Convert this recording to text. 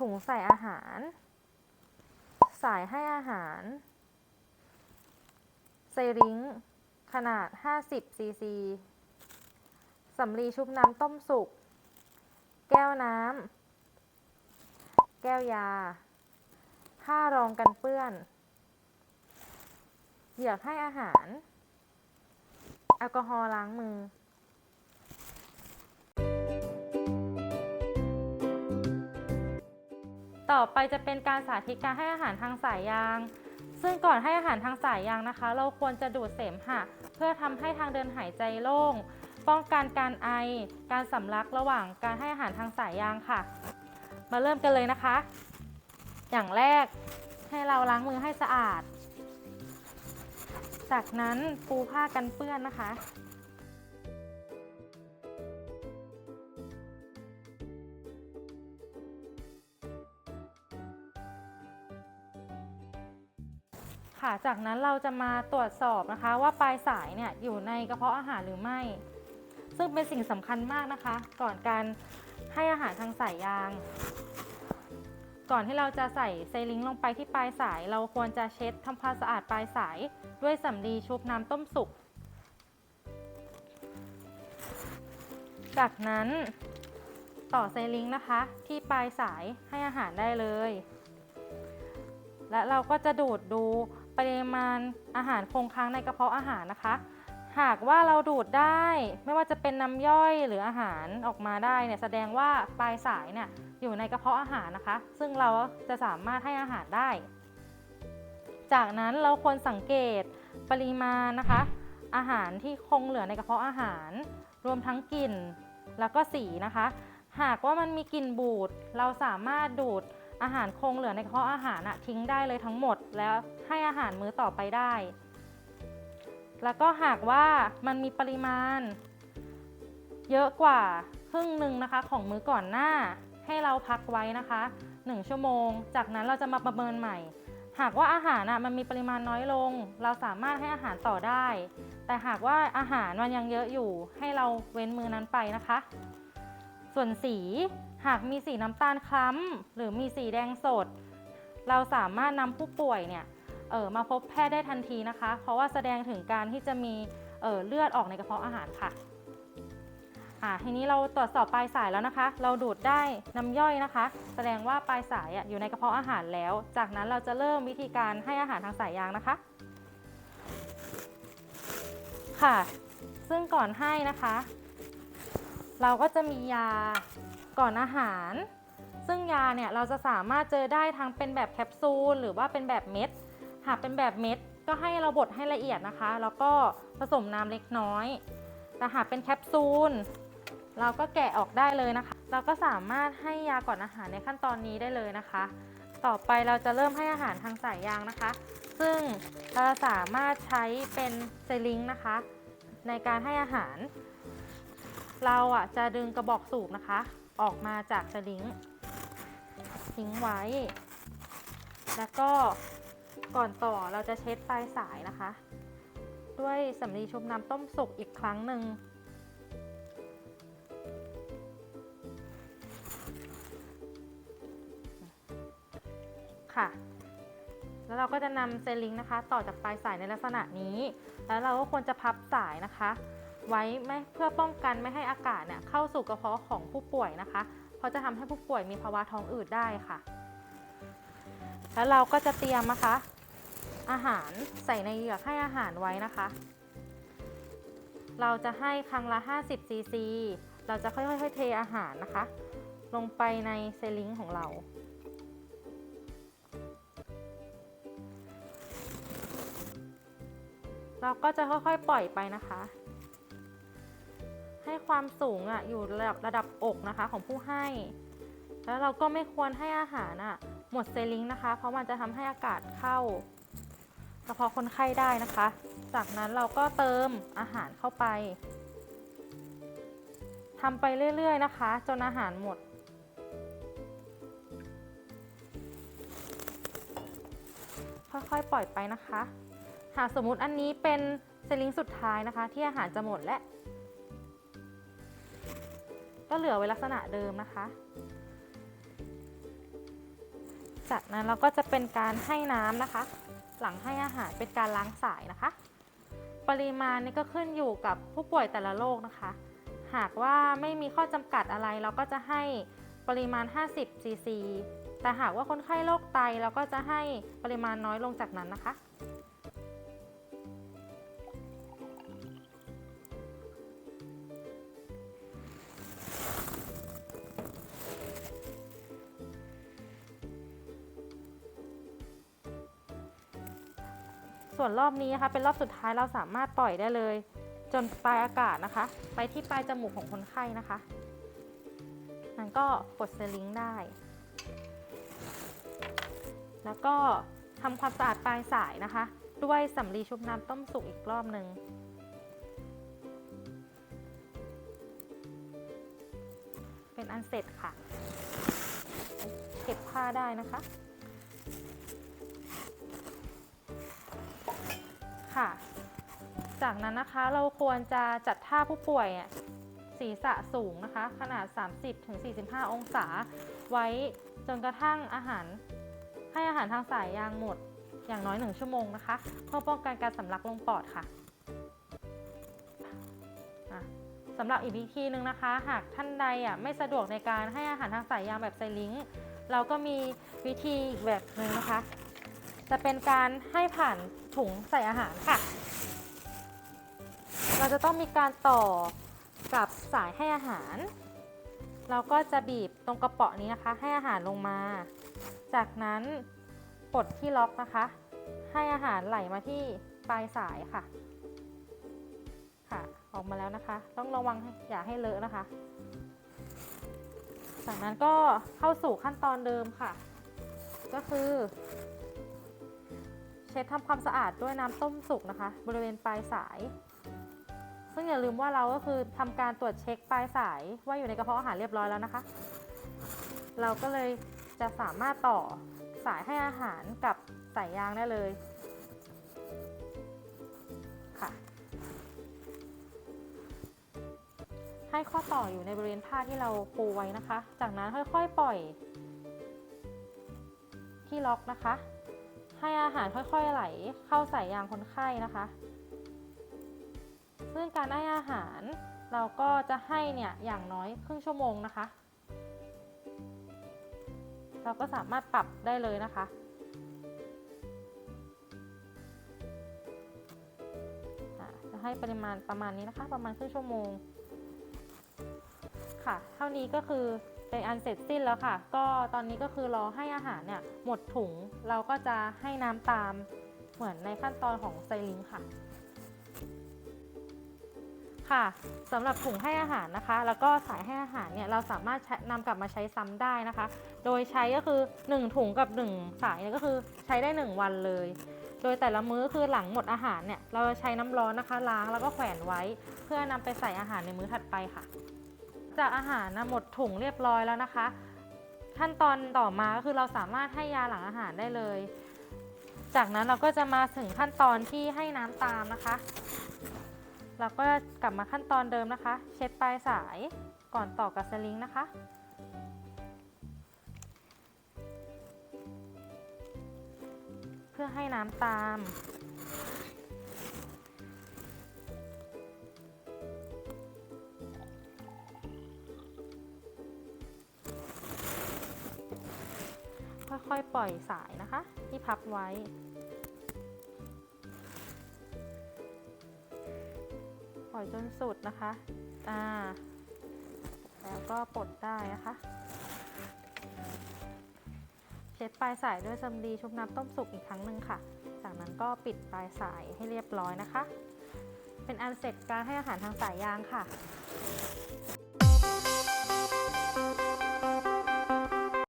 ถุงใส่อาหาร สายให้อาหาร ไซริงขนาด 50ซีซีสำลีชุบน้ำต้มสุก แก้วน้ำ แก้วยา ผ้ารองกันเปื้อน เหยือกให้อาหาร แอลกอฮอล์ล้างมือ ต่อไปจะเป็นการสาธิตการให้อาหารทางสายยาง ซึ่งก่อนให้อาหารทางสายยางนะคะ เราควรจะดูดเสมหะ เพื่อทำให้ทางเดินหายใจโล่ง ป้องกันการไอ การสำลักระหว่างการให้อาหารทางสายยางค่ะ มาเริ่มกันเลยนะคะ อย่างแรกให้เราล้างมือให้สะอาด จากนั้นปูผ้ากันเปื้อนนะคะ ค่ะ จากนั้นเราจะมาตรวจสอบนะคะ ว่าปลายสายเนี่ยอยู่ในกระเพาะอาหารหรือไม่ ซึ่งเป็นสิ่งสำคัญมากนะคะ ก่อนการให้อาหารทางสายยาง ก่อนที่เราจะใส่ไซลิงค์ลงไปที่ปลายสาย เราควรจะเช็ดทำความสะอาดปลายสาย ด้วยสำลีชุบน้ำต้มสุก จากนั้นต่อไซลิงค์นะคะ ที่ปลายสายให้อาหารได้เลย และเราก็จะดูดดู ปริมาณอาหารคงค้างในกระเพาะอาหารนะคะ หากว่าเราดูดได้ไม่ว่าจะเป็นน้ำย่อยหรืออาหารออกมาได้เนี่ยแสดงว่าปลายสายเนี่ยอยู่ในกระเพาะอาหารนะคะ ซึ่งเราจะสามารถให้อาหารได้ จากนั้นเราควรสังเกตปริมาณนะคะ อาหารที่คงเหลือในกระเพาะอาหาร รวมทั้งกลิ่นแล้วก็สีนะคะ หากว่ามันมีกลิ่นบูดเราสามารถดูด อาหารคงเหลือในกระเพาะอาหารอะทิ้งได้เลยทั้งหมด แล้วให้อาหารมื้อต่อไปได้ แล้วก็หากว่ามันมีปริมาณ เยอะกว่าครึ่งหนึ่งนะคะ ของมื้อก่อนหน้า ให้เราพักไว้นะคะ 1 ชั่วโมง จากนั้นเราจะมาประเมินใหม่ หากว่าอาหารอะมันมีปริมาณน้อยลง เราสามารถให้อาหารต่อได้ แต่หากว่าอาหารมันยังเยอะอยู่ ให้เราเว้นมือนั้นไปนะคะ ส่วนสี หากมีสีน้ำตาลคล้ำ หรือมีสีแดงสด เราสามารถนำผู้ป่วยเนี่ยเออมาพบแพทย์ได้ทันทีนะคะ เพราะว่าแสดงถึงการที่จะมีเออเลือดออกในกระเพาะอาหารค่ะอ่าทีนี้เราตรวจสอบปลายสายแล้วนะคะ เราดูดได้น้ำย่อยนะคะ แสดงว่าปลายสายออยู่ในกระเพาะอาหารแล้ว จากนั้นเราจะเริ่มวิธีการให้อาหารทางสายยางนะคะ ค่ะ ซึ่งก่อนให้นะคะ เราก็จะมียา ก่อนอาหาร ซึ่งยาเนี่ยเราจะสามารถเจอได้ทั้งเป็นแบบแคปซูลหรือว่าเป็นแบบเม็ด หากเป็นแบบเม็ดก็ให้เราบดให้ละเอียดนะคะ แล้วก็ผสมน้ำเล็กน้อย แต่หากเป็นแคปซูลเราก็แกะออกได้เลยนะคะ เราก็สามารถให้ยาก่อนอาหารในขั้นตอนนี้ได้เลยนะคะ ต่อไปเราจะเริ่มให้อาหารทางสายยางนะคะ ซึ่งเราสามารถใช้เป็นไซลิงค์นะคะ ในการให้อาหาร เราอะจะดึงกระบอกสูบนะคะ ออกมาจากสลิงทิ้งไว้ แล้วก็ก่อนต่อเราจะเช็ดปลายสายนะคะ ด้วยสำลีชุบน้ำต้มสุกอีกครั้งหนึ่งค่ะ แล้วเราก็จะนำเซลลิงนะคะ ต่อจากปลายสายในลักษณะนี้ แล้วเราก็ควรจะพับสายนะคะ ไว้ไม่เพื่อป้องกันไม่ให้อากาศเนี่ยเข้าสู่กระเพาะของผู้ป่วยนะคะ เพราะจะทำให้ผู้ป่วยมีภาวะท้องอืดได้ค่ะ แล้วเราก็จะเตรียมนะคะ อาหารใส่ในเหยือกให้อาหารไว้นะคะ เราจะให้ครั้งละ 50ซีซีเราจะค่อยๆเทอาหารนะคะ ลงไปในเซลิงของเราเราก็จะค่อยๆ ปล่อยไปนะคะ ให้ความสูงอะอยู่ระดับระดับอกนะคะของผู้ให้ แล้วเราก็ไม่ควรให้อาหารอะหมดเซลิงนะคะ เพราะมันจะทำให้อากาศเข้ากระเพาะคนไข้ได้นะคะ จากนั้นเราก็เติมอาหารเข้าไปทำไปเรื่อย ๆ นะคะ จนอาหารหมด ค่อยๆ ปล่อยไปนะคะ หากสมมุติอันนี้เป็นเซลิงสุดท้ายนะคะ ที่อาหารจะหมดและ ก็เหลือไว้ลักษณะเดิมนะคะ จากนั้นเราก็จะเป็นการให้น้ำนะคะ หลังให้อาหารเป็นการล้างสายนะคะ ปริมาณนี่ก็ขึ้นอยู่กับผู้ป่วยแต่ละโรคนะคะ หากว่าไม่มีข้อจำกัดอะไรเราก็จะให้ปริมาณ 50 ซีซี แต่หากว่าคนไข้โรคไตเราก็จะให้ปริมาณน้อยลงจากนั้นนะคะ ส่วนรอบนี้นะคะเป็นรอบสุดท้ายเราสามารถปล่อยได้เลย จนปลายอากาศนะคะ ไปที่ปลายจมูกของคนไข้นะคะนั้นก็กดเซลิงได้ แล้วก็ทำความสะอาดปลายสายนะคะ ด้วยสำลีชุบน้ำต้มสุกอีกรอบหนึ่งเป็นอันเสร็จค่ะ เก็บผ้าได้นะคะ ค่ะ จากนั้นนะคะเราควรจะจัดท่าผู้ป่วยศีรษะสูงนะคะ ขนาด 30-45 องศา ไว้จนกระทั่งอาหาร ให้อาหารทางสายยางหมดอย่างน้อย 1 ชั่วโมงนะคะ เพื่อป้องกันการสำลักลงปอดค่ะสำหรับอีกวิธีหนึ่งนะคะ หากท่านใดอะไม่สะดวกในการให้อาหารทางสายยางแบบไซลิงเราก็มีวิธีอีกแบบหนึ่งนะคะ จะเป็นการให้ผ่านถุงใส่อาหารค่ะ เราจะต้องมีการต่อกับสายให้อาหาร เราก็จะบีบตรงกระเป๋อนี้นะคะ ให้อาหารลงมา จากนั้นปลดที่ล็อกนะคะ ให้อาหารไหลมาที่ปลายสายค่ะ ค่ะออกมาแล้วนะคะ ต้องระวังอย่าให้เลอะนะคะ จากนั้นก็เข้าสู่ขั้นตอนเดิมค่ะ ก็คือ เช็ดทำความสะอาดด้วยน้ำต้มสุกนะคะ บริเวณปลายสาย ซึ่งอย่าลืมว่าเราก็คือทำการตรวจเช็คปลายสาย ว่าอยู่ในกระเพาะอาหารเรียบร้อยแล้วนะคะ เราก็เลยจะสามารถต่อสายให้อาหารกับสายยางได้เลยค่ะให้ข้อต่ออยู่ในบริเวณผ้าที่เราปูไว้นะคะ จากนั้นค่อยๆปล่อยที่ล็อกนะคะ ให้อาหารค่อยๆไหลเข้าใส่ยางคนไข้นะคะ ซึ่งการให้อาหารเราก็จะให้เนี่ยอย่างน้อยครึ่งชั่วโมงนะคะ เราก็สามารถปรับได้เลยนะคะอะจะให้ปริมาณประมาณนี้นะคะ ประมาณครึ่งชั่วโมง ค่ะ เท่านี้ก็คือ เป็นอันเสร็จสิ้นแล้วค่ะ ก็ตอนนี้ก็คือรอให้อาหารเนี่ยหมดถุง เราก็จะให้น้ำตามเหมือนในขั้นตอนของไซลิงค่ะค่ะสำหรับถุงให้อาหารนะคะ แล้วก็สายให้อาหารเนี่ยเราสามารถนำกลับมาใช้ซ้ำได้นะคะ โดยใช้ก็คือ 1 ถุงกับ 1 สายเนี่ยก็คือใช้ได้ 1 วันเลย โดยแต่ละมื้อคือหลังหมดอาหารเนี่ยเราจะใช้น้ำร้อนนะคะล้างแล้วก็แขวนไว้ เพื่อนำไปใส่อาหารในมื้อถัดไปค่ะ จากอาหารนะหมดถุงเรียบร้อยแล้วนะคะ ขั้นตอนต่อมาก็คือเราสามารถให้ยาหลังอาหารได้เลย จากนั้นเราก็จะมาถึงขั้นตอนที่ให้น้ำตามนะคะ เราก็กลับมาขั้นตอนเดิมนะคะ เช็ดปลายสายก่อนต่อกับสลิงนะคะเพื่อให้น้ำตาม ค่อยๆปล่อยสายนะคะ ที่พับไว้ ปล่อยจนสุดนะคะอ่าแล้วก็ปลดได้นะคะ เช็ดปลายสายด้วยสำลีชุบน้ำต้มสุกอีกครั้งหนึ่งค่ะ จากนั้นก็ปิดปลายสายให้เรียบร้อยนะคะ เป็นอันเสร็จการให้อาหารทางสายยางค่ะ